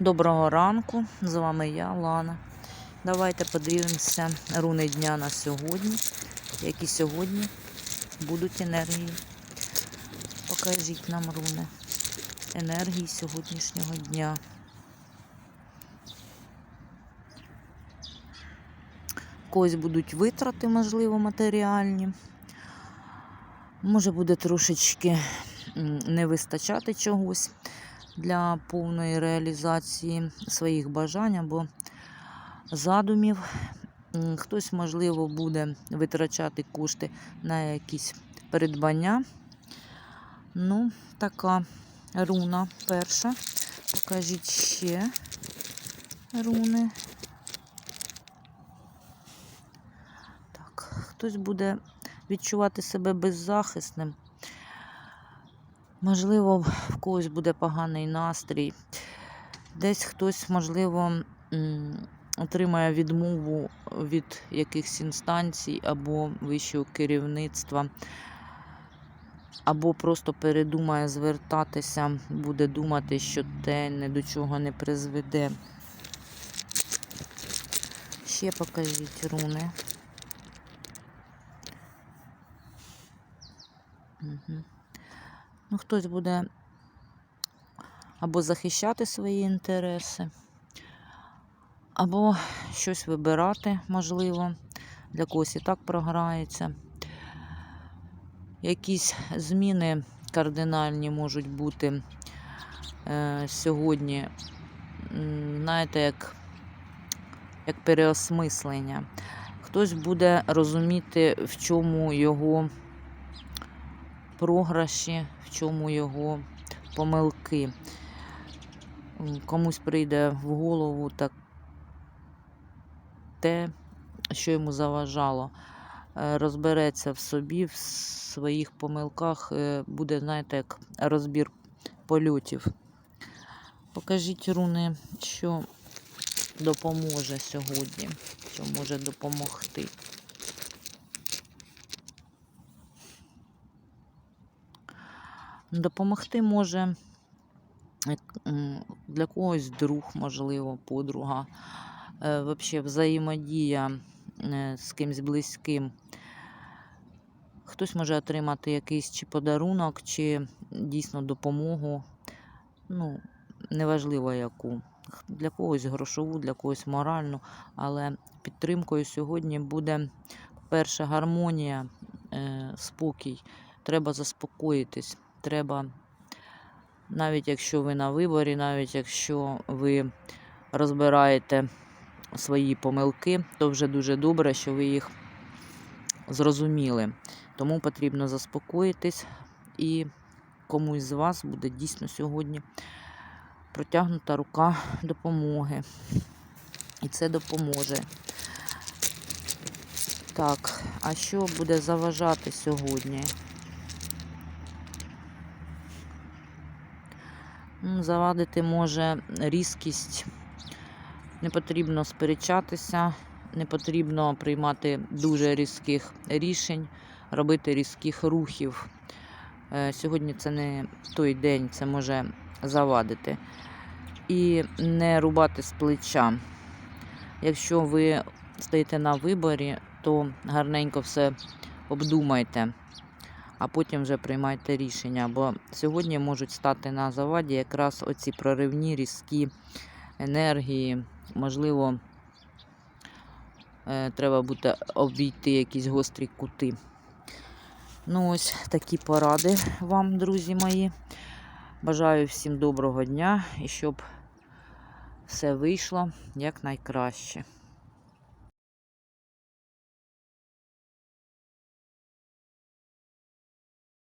Доброго ранку, з вами я, Лана. Давайте подивимося руни дня на сьогодні, які сьогодні будуть енергії. Покажіть нам руни енергії сьогоднішнього дня. Когось будуть витрати, можливо, матеріальні. Може буде трошечки не вистачати чогось для повної реалізації своїх бажань або задумів. Хтось, можливо, буде витрачати кошти на якісь придбання. Ну, така руна перша. Покажіть ще руни. Так, хтось буде відчувати себе беззахисним. Можливо, в когось буде поганий настрій. Десь хтось, можливо, отримає відмову від якихось інстанцій або вищого керівництва, або просто передумає звертатися, буде думати, що те ні до чого не призведе. Ще покажіть руни. Угу. Ну, хтось буде або захищати свої інтереси, або щось вибирати, можливо, для когось і так програється. Якісь зміни кардинальні можуть бути е, сьогодні, знаєте, як, як переосмислення. Хтось буде розуміти, в чому його програші, в чому його помилки. Комусь прийде в голову так те, що йому заважало. Е, Розбереться в собі, в своїх помилках, е, буде, знаєте, як розбір польотів. Покажіть руни, що допоможе сьогодні, що може допомогти. Допомогти може для когось друг, можливо, подруга, е, взагалі взаємодія е, з кимось близьким. Хтось може отримати якийсь чи подарунок, чи дійсно допомогу. Ну, неважливо яку. Для когось грошову, для когось моральну, але підтримкою сьогодні буде перша гармонія, е, спокій. Треба заспокоїтись. Треба, навіть якщо ви на виборі, навіть якщо ви розбираєте свої помилки, то вже дуже добре, що ви їх зрозуміли. Тому потрібно заспокоїтись, і комусь з вас буде дійсно сьогодні протягнута рука допомоги. І це допоможе. Так, а що буде заважати сьогодні? Завадити може різкість. Не потрібно сперечатися, не потрібно приймати дуже різких рішень, робити різких рухів. Е, Сьогодні це не той день, це може завадити. І не рубати з плеча. Якщо ви стоїте на виборі, то гарненько все обдумайте, а потім вже приймайте рішення. Бо сьогодні можуть стати на заваді якраз оці проривні різкі енергії. Можливо, е, треба буде обійти якісь гострі кути. Ну, ось такі поради вам, друзі мої. Бажаю всім доброго дня і щоб все вийшло якнайкраще.